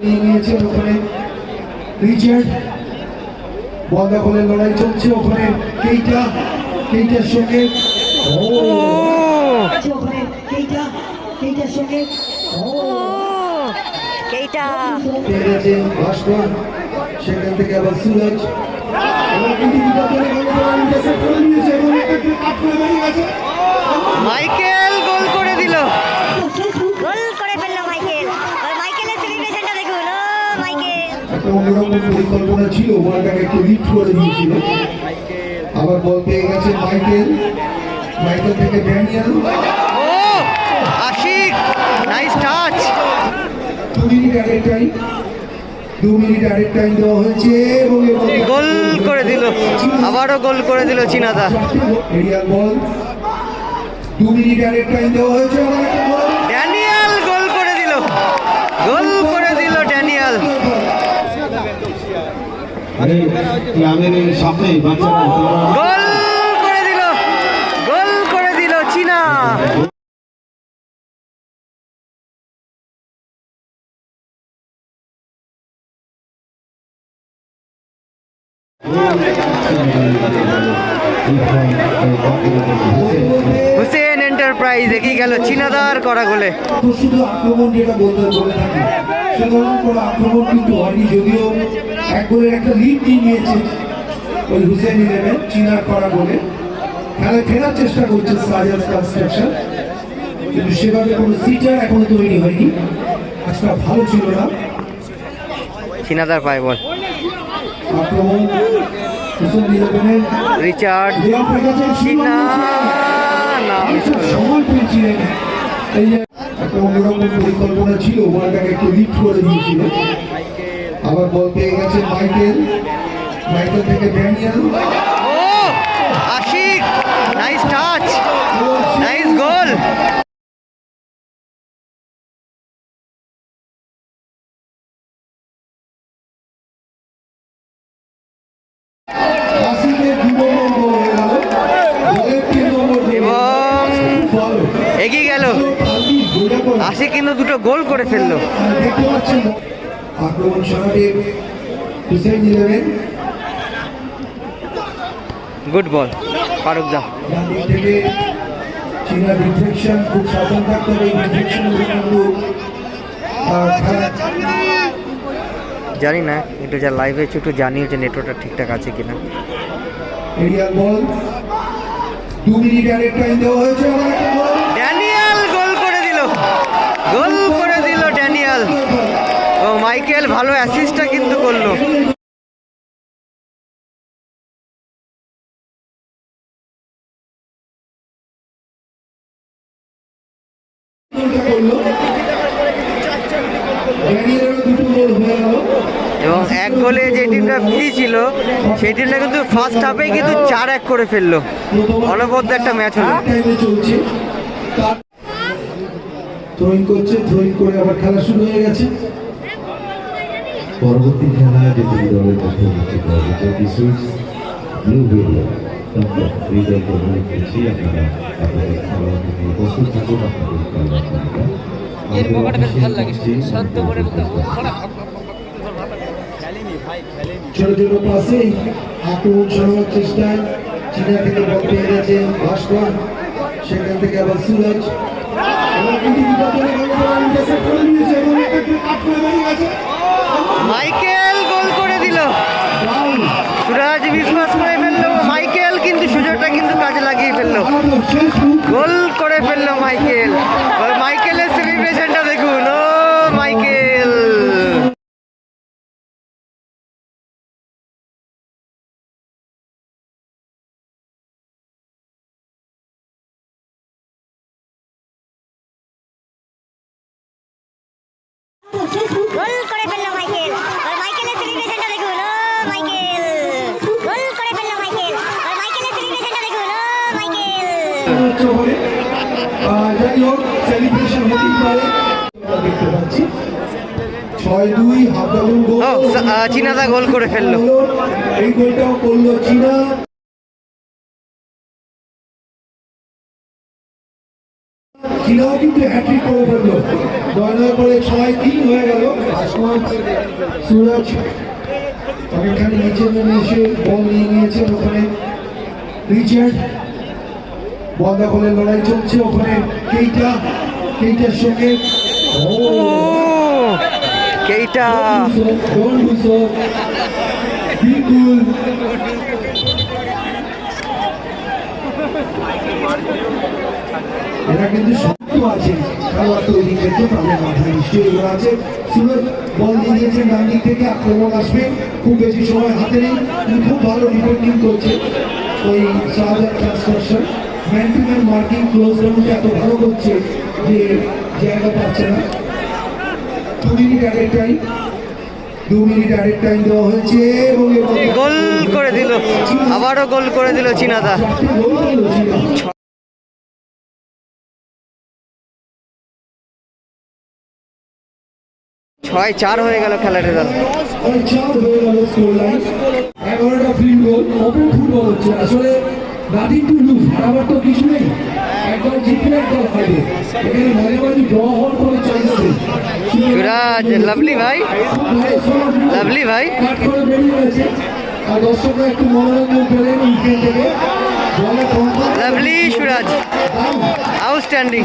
নিয়ে নিয়েছেন ওখানে। রিচার্ড বল দখলের লড়াই চলছে ওখানে। কেইটা? কেইটার সঙ্গে? ও। ওখানে কেইটা? কেইটার সঙ্গে কেইটা পেয়ে ভাস্কর। সেখান থেকে আবার সুরজ। কিন্তু বিপদের নিয়েছে এবং করে গেছে। মাইকেল গোল করে দিল গোল করে ফেলল মাইকেল আর মাইকেলের সেলিব্রেশনটা দেখুন ও মাইকেল পরিকল্পনা ছিল একটু লিফট করে দিয়েছিল। আবার বল পেয়ে গেছে মাইকেল। মাইকেল থেকে ড্যানিয়েল। নাইস টাচ দু মিনিট আগের টাইম দু মিনিট আগের টাইম দেওয়া হয়েছে এবং গোল করে দিল। আবারও গোল করে দিল চিনাদা। Arial ball. দু মিনিট টাইম দেওয়া হয়েছে। ড্যানিয়াল গোল করে দিল। গোল করে দিল ড্যানিয়াল আরে এই সামনে বাচ্চারা গোল করে দিল গোল করে দিল চীনা। হুসেন এন্টারপ্রাইজ এগিয়ে গেল চীনাদার করা গোলে। শুধু আক্রমণ যেটা বলতে বলে থাকি কোনো আক্রমণ কিন্তু হয়নি যদিও। এক গোলের একটা লিড নিয়ে নিয়েছে ওই হুসেন ইলেভেন চিনার করা বলে। খেলায় ফেরার চেষ্টা করছে সাজাস কনস্ট্রাকশন কিন্তু সেভাবে কোনো সিটার এখনও তৈরি হয়নি। আজটা ভালো ছিল না। চীনাদার পায় বল। আক্রমণ হুসেন ইলেভেনের। রিচার্ড না। সময় পেয়েছিলেন। এই যে একটা অন্যরকম পরিকল্পনা ছিল বলটাকে একটু লিফট করে দিয়েছিল। আবার বল পেয়ে গেছে মাইকেল। মাইকেল থেকে ড্যানিয়েল। ও Ashiq nice touch nice goal. এগিয়ে গেল। আশিক কিন্তু দুটো গোল করে ফেলল। আক্রমণ সারাটে Hussain eleven good ball Faruk দা থেকে চীনা ডিফ্লেকশন খুব সাবধান থাকতে হবে এই ডিফ্লেকশন কিন্তু জানি না একটু যা লাইভে একটু জানিও যে নেটওয়ার্কটা ঠিকঠাক আছে কিনা। Aerial ball. দু মিনিট আগের টাইম দেওয়া হয়েছে। ড্যানিয়াল গোল করে দিল। গোল করে দিল ড্যানিয়াল। মাইকেল ভালো অ্যাসিস্টটা কিন্তু করল। এবং এক গোলে যে টিমটা ছিল, সেই টিমটা কিন্তু ফার্স্ট হাফে কিন্তু চার এক করে ফেলল। অনবদ্য একটা ম্যাচ হলো। করছে করে আবার খেলা শুরু হয়ে গেছে। পরবর্তী খেলায় যে দুই দলের মধ্যে অনুষ্ঠিত হবে সুইটস ব্লু বেরিয়া করছি আপনারা আপনাদের খেলা প্রস্তুত থাকুন আপনাদের খেলা ছোট ছোট পাশে আক্রমণ সরানোর চেষ্টায় চীনা থেকে বল পেয়ে গেছেন ভাস্কর সেখান থেকে আবার সুরজ। মাইকেল গোল করে দিল। সুরাজ বিশ্বাস করে ফেলল। মাইকেল কিন্তু সুযোগটা কিন্তু কাজে লাগিয়ে ফেলল। গোল করে ফেলল মাইকেল। মাইকেলের সেলিব্রেশনটা গোল করে ফেলল মাইকেল। আর মাইকেলের সেলিব্রেশনটা দেখুন ও মাইকেল। গোল করে ফেলল মাইকেল। আর মাইকেলের সেলিব্রেশনটা দেখুন ও মাইকেল। হচ্ছে ওভারে। আহ, যাই হোক সেলিব্রেশন হতেই পারে দেখতে পাচ্ছি ছয় দুই হাফ গোল চীনাদা গোল করে ফেলল। এই গোলটাও করল চীনা। চীনাও কিন্তু হ্যাট্রিক করে ফেলল। নয় করে ছয় তিন হয়ে গেল। সুরজ অনেকখানি নিচে নেমে এসে বল নিয়ে নিয়েছেন ওখানে। রিচার্ড বল দখলের লড়াই চলছে ওখানে। কেইটা? কেইটার সঙ্গে ও কেইটা? cool. এরা কিন্তু শক্ত আছে? খেলোয়াড় তৈরি ক্ষেত্রে তাদের মাথায় নিশ্চয়ই এগুলো আছে। সুরজ বল দিয়ে দিয়েছেন ডান দিক থেকে আক্রমণ আসবে। খুব বেশি সময় হাতে নেই। খুব ভালো ডিফেন্ডিং করছে। ওই Shahzad ট্রান্সফারশন man to man marking close রাউন্ডে এত ভালো করছে যে জায়গা পাচ্ছে না। দু মিনিট আগের টাইম দু মিনিট আগের টাইম দেওয়া হয়েছে এবং এ বলটা- গোল করে দিল। আবারও গোল করে দিল চিনাদা। ছয় চার হয়ে গেল খেলার রেজাল্ট আর চার গেল স্কোর লাইন এগারোটা ফিল্ড গোল ওপেন ফুটবল হচ্ছে আসলে নাথিং টু লুজ হারাবার তো কিছু নেই একবার জিতলে একবার হারবে এখানে মাঝে মাঝে ড্র হওয়ার কোনো চান্স নেই সুরাজ লাভলি ভাই। লাভলি ভাই। কাট করে বেরিয়ে গেছে আর দর্শকরা একটু মনোরঞ্জন পেলেন উইকেন্ড থেকে লাভলি সুরাজ আউটস্ট্যান্ডিং